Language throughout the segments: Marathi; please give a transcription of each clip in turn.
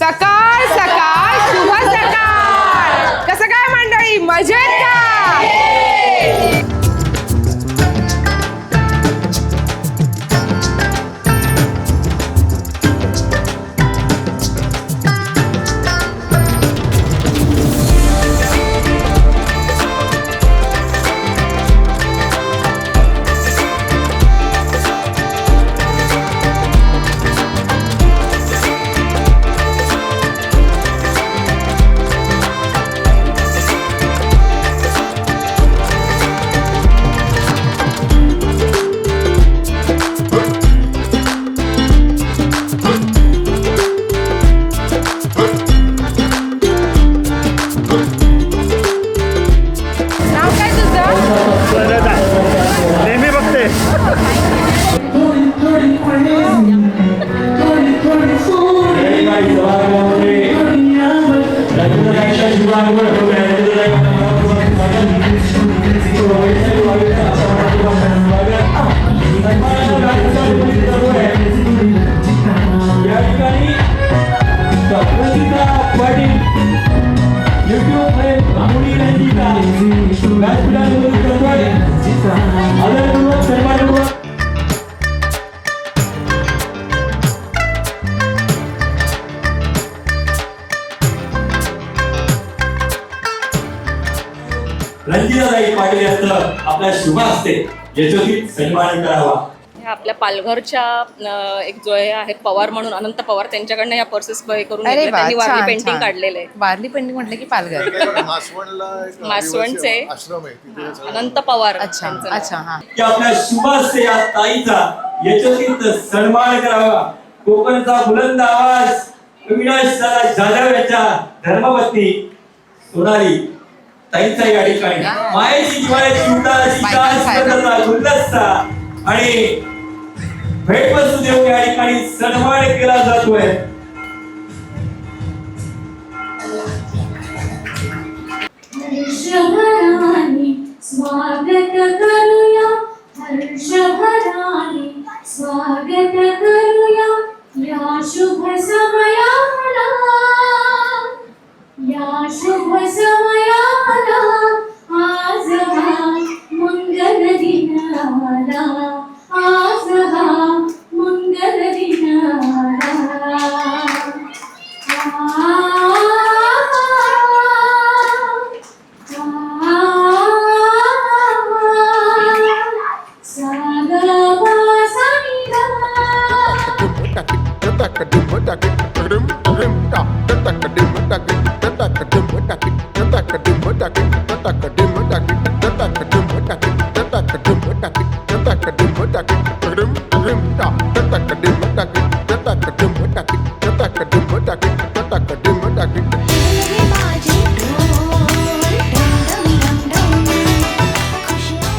सकाळ सकाळ शुभ सकाळ. कसं काय मंडळी? मजेत का? या रंजिताताई पाटील यांचं आपल्या शुभ यशस्वी सन्मान करावा हे आपल्या पालघरच्या एक जो हे आहेत पवार म्हणून अनंत पवार त्यांच्याकडनं या पर्सेस हे करून त्यांनी वारली पेंटिंग. काढलेलं आहे वारली पेंटिंग म्हटलं की पालघर मासवणचे. आहे अनंत पवार अच्छा. अच्छा हा की आपल्या शुभ हस्ते या ताईचा सन्मान करावा कोकणचा बुलंद आवाज अविनाश दादा जाधव यांच्या धर्मपत्नी सोनाली ताईचा या. ठिकाणी मायेची जिवाळ्याची. पदरचा गुलदस्ता. आणि भेटवस्तू देऊन या ठिकाणी सन्मान केला जातोय. स्वागत करूया. हर्षभराने स्वागत करूया.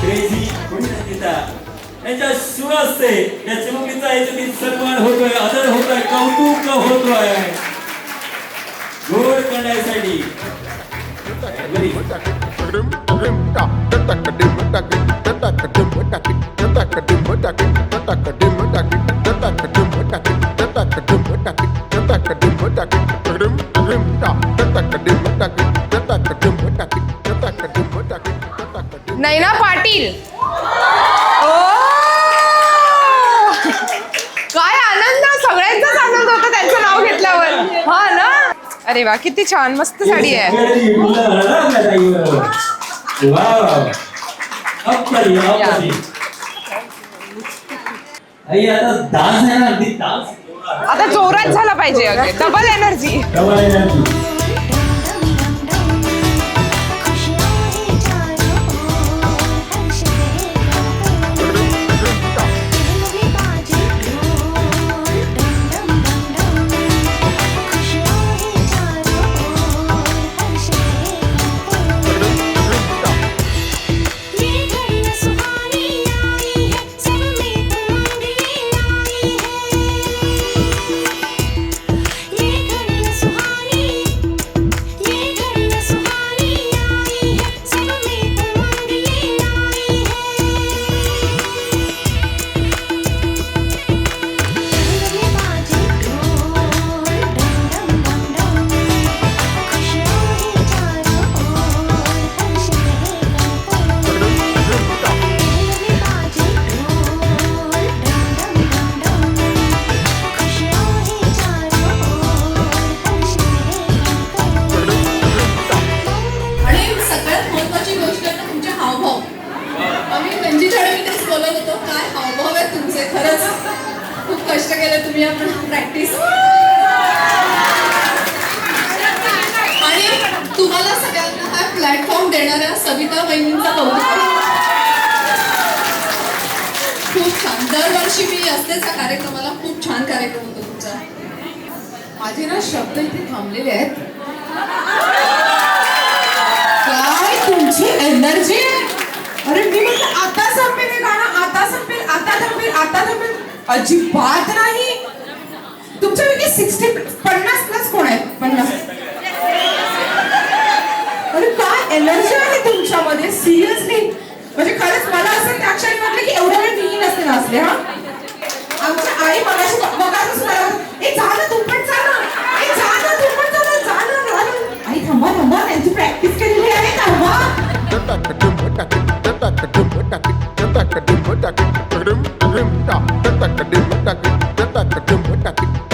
क्रेझी गुणरंजिता या चिमुकलीचा याच्यातील सन्मान होतोय आदर होतोय कौतुक होतोय. Thank you. अरे वा किती छान मस्त साडी आहे. आता जोरात झाला पाहिजे डबल एनर्जी कशा केलं तुम्ही प्रॅक्टिस आणि तुम्हाला सगळ्यांना हा प्लॅटफॉर्म देणाऱ्या सविता बहिणींचा कौतुक. खूप छान. दरवर्षी मी असतेच हा कार्यक्रमाला. खूप छान कार्यक्रम होतो तुमचा. माझे ना शब्द इथे थांबलेले आहेत. काय तुमची एनर्जी अरे मी म्हटलं आता संपेल गाणं आता संपेल आता संपेल आता संपेल. अजिबात नाही. तुमच्यापैकी सिक्स्टी पन्नास प्लस कोण आहेत? पन्नास. अरे काय एनर्जी आहे तुमच्यामध्ये? सिरियसली म्हणजे खरंच मला असं त्या क्षणी वाटलं की एवढ्या वेळ मीही नसते नाचले हा? आमच्या आई मगाशी मगाशीच मला ए जा ना तू पण जा ना. ए जा ना तू पण जा ना जा ना जा ना." आई थांबा थांबा त्यांची प्रॅक्टिस केलेली आहे थांबा. rim, da, da, da, da, da, da, da, da, da, da, da,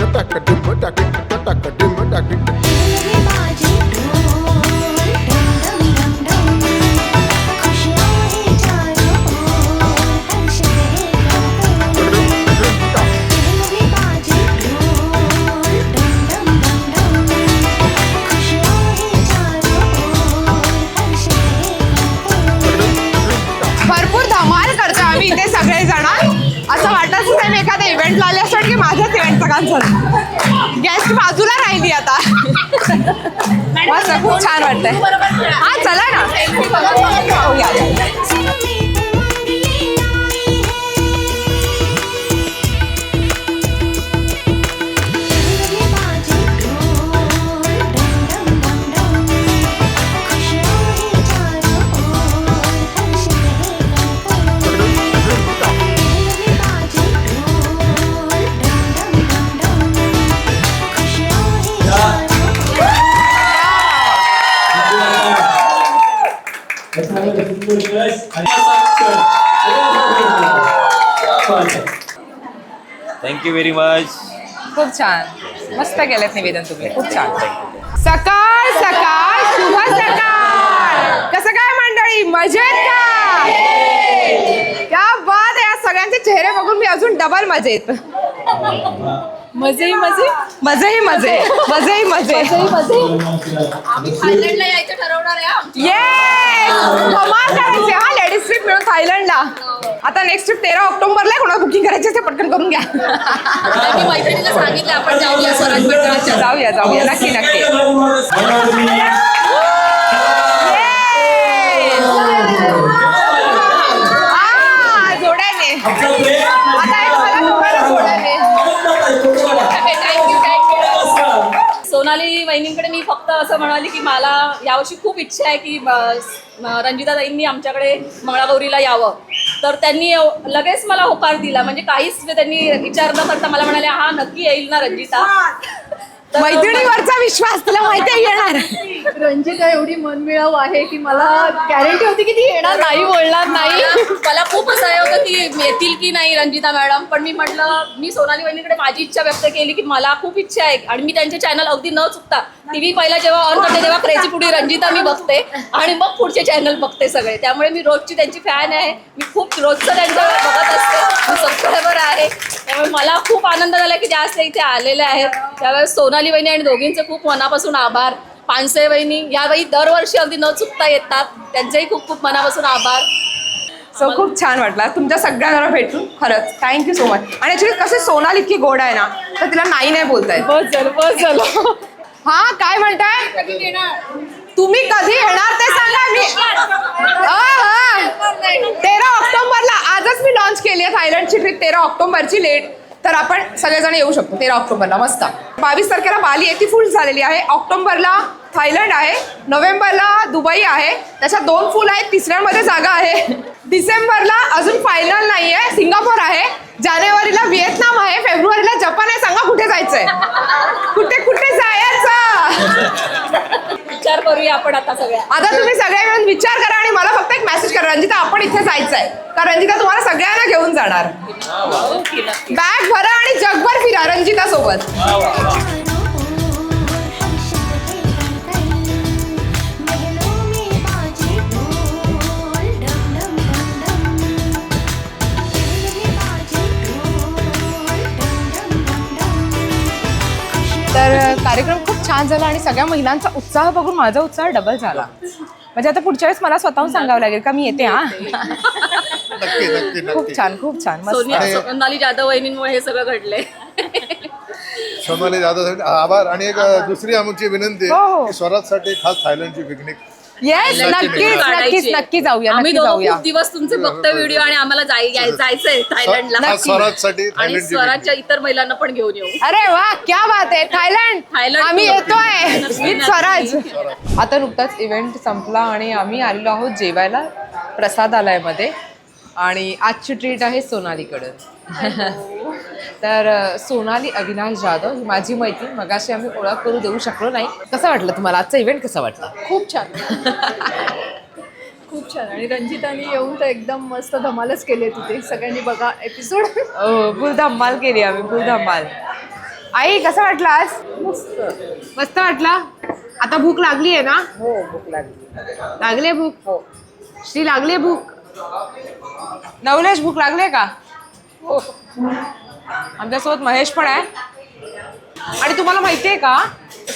guest बाजूला राहिली आता. खूप छान वाटतंय. हा चला ना. थँक्यू व्हेरी मच खूप छान. मस्त केलं निवेदन तुम्ही. खूप छान. सकाळ सकाळ. शुभ सकाळ. कसं काय मंडळी? मजेत का? क्या बात आहे. आज सगळ्यांचे चेहरे बघून मी अजून डबल मजेत. मजे मजे मजेही मजे मजेही मजे थायलंडला यायचं ठरवणार आहे हा. ये हा लेडीज ट्रिप मिळून थायलंडला. आता नेक्स्ट ट्रिप तेरा ऑक्टोबरला आहे. कोणाला बुकिंग करायची ते पटकन करून घ्या. मी मैत्रिणीला सांगितलं आपण जाऊया स्वराज जाऊया जाऊया. नक्की नक्की. हा जोड्याने. आता एक मला दोघांना जोड्याने. Thank you thank you Sonali वहिनींकडे मी फक्त असं म्हणाली की मला यावर्षी खूप इच्छा आहे की रंजिता ताईंनी आमच्याकडे मंगळागौरीला यावं. तर त्यांनी लगेच मला होकार दिला. म्हणजे काहीच म्हणजे त्यांनी विचार न करता मला म्हणाले हा नक्की येईल ना रंजिता. मैत्रिणीवरचा विश्वास तुला माहिती आहे येणार. रंजिता एवढी मनमिळाऊ आहे की मला गॅरंटी होती की ती येणार नाही बोलणार नाही. मला मला खूप असं हे होतं की येतील की नाही रंजिता मॅडम पण मी म्हटलं मी सोनाली वहिनीकडे माझी इच्छा व्यक्त केली की मला खूप इच्छा आहे आणि मी त्यांचे चॅनल अगदी न चुकता टीव्ही पहिला जेव्हा ऑन करते तेव्हा क्रेची पुढे रंजिता मी बघते आणि मग पुढचे चॅनल बघते सगळे. त्यामुळे मी रोजची त्यांची फॅन आहे. मी खूप रोजचं त्यांचं बघत असते. मी सबस्क्रायबर आहे. त्यामुळे मला खूप आनंद झाला की जास्त इथे आलेले आहेत. त्यावेळेस सोनाली वहिनी आणि दोघींचे खूप मनापासून आभार. पानसे वहिनी यावेळी दरवर्षी अगदी न चुकता येतात. त्यांचेही खूप खूप मनापासून आभार. सो खूप छान वाटलं. तुमच्या सगळ्यांना भेटून खरंच. थँक्यू सो मच आणि ऍक्च्युली कसे सोनाल इतकी गोड आहे ना तर तिला नाही नाही बोलतायत. बस झालं बस झालं. हा काय म्हणताय? तुम्ही कधी येणार ते सांगा मी. हा, हा. तेरा ऑक्टोबरला आजच मी लॉन्च केली आहे थायलंडची ट्रिप तेरा ऑक्टोबरची लेट तर आपण सगळेजण येऊ शकतो. तेरा ऑक्टोबरला. मस्त. बावीस तारखेला बाली आहे ती फुल झालेली आहे. ऑक्टोबरला थायलंड आहे नोव्हेंबरला दुबई आहे. त्याच्यात दोन फुल आहेत तिसऱ्यामध्ये जागा आहे. डिसेंबरला अजून फायनल नाही आहे सिंगापूर आहे. जानेवारीला व्हिएतनाम आहे फेब्रुवारीला जपान आहे. सांगा कुठे जायचंय? कुठे कुठे जायचं? विचार करूया आपण आता सगळ्या. आता तुम्ही सगळे मिळून विचार करा आणि मला फक्त एक मेसेज करा. रंजिता आपण इथे जायचंय. कारण रंजिता तुम्हाला सगळ्यांना घेऊन जाणार. बॅग भरा आणि जगभर फिरा रंजिता सोबत. तर कार्यक्रम खूप छान झाला आणि सगळ्या महिलांचा उत्साह बघून माझा उत्साह डबल झाला. म्हणजे आता पुढच्या वेळेस मला स्वतःहून सांगावं लागेल का मी येते हा? नक्की नक्की खूप नक्की. छान खूप छान मस्त. सोनिया सोनाली जाधव वहिनींमुळे हे सगळं घडलंय. सोनाली जाधव आभार. आणि एक अ, दुसरी आमची विनंती हो, हो. आहे की स्वराजसाठी खास थायलंडची पिकनिक येस नक्कीच नक्कीच नक्की जाऊया आम्ही नक्की दोघं जाऊया. खूप दिवस तुमचे बघतोय व्हिडिओ आणि आम्हाला जाय- याय- जायचंय थायलंडला स्वराजसाठी आणि थायलंडची स्वराजच्या इतर महिलांना पण घेऊन येऊ. अरे वा क्या बात आहे. थायलंड. थायलंड आम्ही. येतोय. विथ. स्वराज. आता नुकताच इव्हेंट संपला आणि आम्ही आलेलो आहोत जेवायला प्रसादालयामध्ये आणि आजची ट्रीट आहे सोनालीकडून तर सोनाली अविनाश जाधव ही माझी मैत्रीण. मगाशी आम्ही ओळख करू देऊ शकलो नाही. कसं वाटलं तुम्हाला? आजचा इव्हेंट कसा वाटला? खूप छान. खूप छान. आणि रंजिताने येऊन तर एकदम मस्त धमालच केली तिथे. सगळ्यांनी बघा एपिसोड फुल धम्माल केली आम्ही फुल धम्माल आई कसं वाटलं आज? मस्त. मस्त वाटला? आता भूक लागली आहे ना? हो भूक लागली. लागली भूक? हो. श्री लागली भूक? नवलेश भूक लागले का? हो. आमच्यासोबत महेश पण आहे. आणि तुम्हाला माहिती आहे का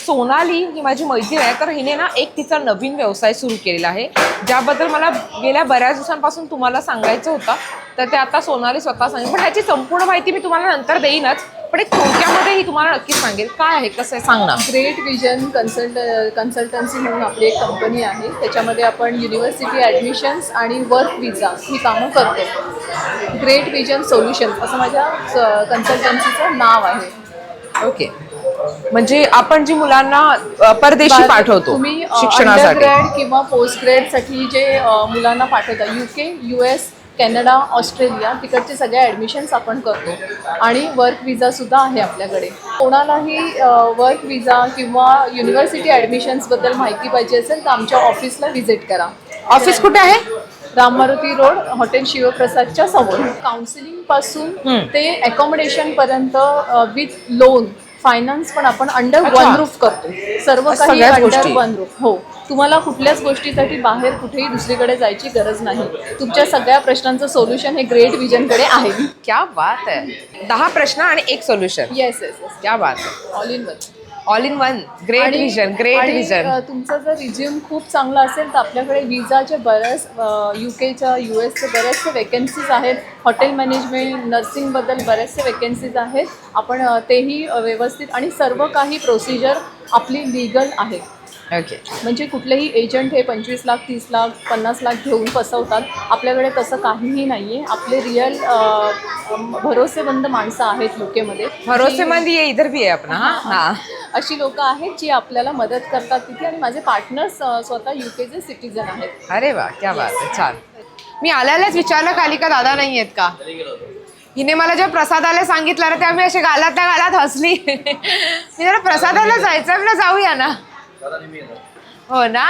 सोनाली ही माझी मैत्रीण आहे. तर हिने ना एक तिचा नवीन व्यवसाय सुरू केलेला आहे. ज्याबद्दल मला गेल्या बऱ्याच दिवसांपासून तुम्हाला सांगायचं होतं. तर ते आता सोनाली स्वतः सांगेल. पण ह्याची संपूर्ण माहिती मी तुम्हाला नंतर देईनच. पण एक थोडक्यामध्ये ही तुम्हाला नक्कीच सांगेल काय आहे कसं आहे सांग ना ग्रेट विजन कन्सल्ट कन्सल्टन्सी म्हणून आपली एक कंपनी आहे. त्याच्यामध्ये आपण युनिव्हर्सिटी ॲडमिशन्स आणि वर्क विजा ही कामं करतो. ग्रेट विजन सोल्युशन्स असं माझ्या कन्सल्टन्सीचं नाव आहे. ओके. म्हणजे आपण जी मुलांना परदेशी पाठवतो तुम्ही शिक्षणासाठी. किंवा पोस्ट ग्रॅडसाठी जे मुलांना पाठवता U K U S Canada Australia तिकडचे सगळे ॲडमिशन्स आपण करतो. आणि वर्क विजासुद्धा आहे आपल्याकडे. कोणालाही वर्क विजा किंवा युनिव्हर्सिटी ॲडमिशन्सबद्दल माहिती पाहिजे असेल तर आमच्या ऑफिसला व्हिजिट करा. ऑफिस कुठे आहे? राम मारुती रोड हॉटेल शिवप्रसादच्या समोर. काउन्सिलिंगपासून ते अकोमोडेशन पर्यंत विथ लोन फायनान्स पण आपण अंडर अच्छा. वन रूफ करतो. सर्व काही सगळ्याच अंडर गोष्टी. वन रूफ हो. तुम्हाला कुठल्याच गोष्टीसाठी बाहेर कुठेही दुसरीकडे जायची गरज नाही. तुमच्या सगळ्या प्रश्नांचं सोल्युशन हे ग्रेट विजनकडे आहे. क्या बात आहे दहा प्रश्न आणि एक सोल्युशन येस येस येस क्या बात आहे all in one all in one great vision great vision तुमचं जर रिझ्युम खूप चांगला असेल तर आपल्याकडे विजाचे बऱ्याच यू केच्या यू एसचे बरेचसे वेकन्सीज आहेत. हॉटेल मॅनेजमेंट नर्सिंगबद्दल बरेचसे वेकन्सीज आहेत. आपण अ, तेही अ, व्यवस्थित आणि सर्व काही प्रोसिजर आपली लिगल आहे. ओके म्हणजे कुठलेही एजंट हे पंचवीस लाख तीस लाख पन्नास लाख घेऊन फसवतात. आपल्याकडे तसं काहीही नाही आहे आपले रिअल भरोसेमंद माणसं आहेत यू केमध्ये भरोसेमंद ये इधर भी आहे अपना. हा हा. अशी लोक आहेत जी आपल्याला मदत करतात तिथे आणि माझे पार्टनर्स स्वतः यू केचे सिटीजन आहेत. अरे वा क्या बात आहे छान. मी आल्यालाच विचारलं खाली का दादा नाही आहेत का? हिने मला जेव्हा प्रसादाला सांगितलं ना तेव्हा मी अशी गालात त्या गालात हसली. मी जरा प्रसादाला जायचं ना जाऊया ना. हो ना?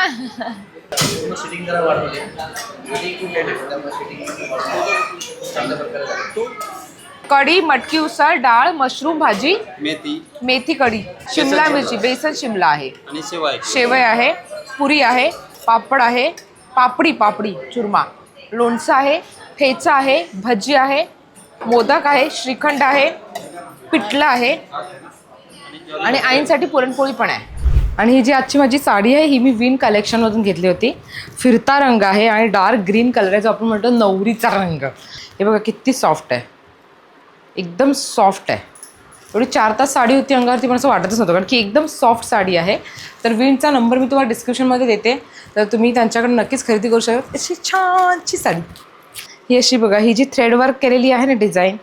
कढी मटकी उसळ डाळ मशरूम भाजी मेथी. मेथी कढी शिमला. मिरची बेसन शिमला आहे. आणि शेवाय. शेवय आहे पुरी आहे पापड आहे पापडी पापडी चुरमा. लोणचं आहे ठेचा आहे भजी आहे मोदक आहे श्रीखंड आहे पिठलं आहे. आणि आईंसाठी पुरणपोळी पण आहे. आणि ही जी आजची माझी साडी आहे ही मी विन कलेक्शनमधून घेतली होती. फिरता रंग आहे आणि डार्क ग्रीन कलर आहे जो आपण म्हणतो नवरीचा रंग. हे बघा किती सॉफ्ट आहे. एकदम सॉफ्ट आहे. एवढी चार तास साडी होती अंगावरती पण असं वाटतच नव्हतं. कारण की एकदम सॉफ्ट साडी आहे. तर विणचा नंबर मी तुम्हाला डिस्क्रिप्शनमध्ये देते. तर तुम्ही त्यांच्याकडे नक्कीच खरेदी करू शकता. अशी छानची साडी. ही अशी बघा ही जी थ्रेडवर्क केलेली आहे ना डिझाईन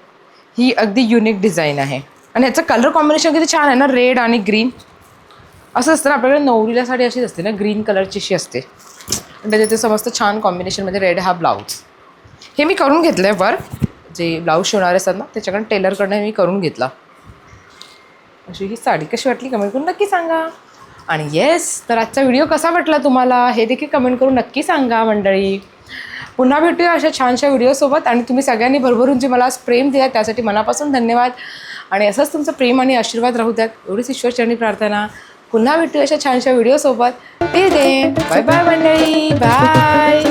ही अगदी युनिक डिझाईन आहे. आणि ह्याचं कलर कॉम्बिनेशन किती छान आहे ना रेड आणि ग्रीन असं असतं ना आपल्याकडे नवरीला साडी अशीच असते ना ग्रीन कलरची अशी असते. आणि त्याच्यात ते समस्त छान कॉम्बिनेशनमध्ये रेड हा ब्लाऊज हे मी करून घेतलं आहे वर्क जे ब्लाऊज शिवणारे असतात ना त्याच्याकडनं टेलरकडनं मी करून घेतला. अशी ही साडी कशी वाटली कमेंट करून नक्की सांगा. आणि येस तर आजचा व्हिडिओ कसा वाटला तुम्हाला? हे देखील कमेंट करून नक्की सांगा मंडळी. पुन्हा भेटूया अशा छानशा व्हिडिओसोबत आणि तुम्ही सगळ्यांनी भरभरून जे मला आज प्रेम दिला त्यासाठी मनापासून धन्यवाद. आणि असंच तुमचं प्रेम आणि आशीर्वाद राहू द्यात. एवढीच ईश्वरचरणी प्रार्थना. पुन्हा भेटूया अशा छानशा व्हिडिओसोबत ते दे. बाय बाय मंडळी. बाय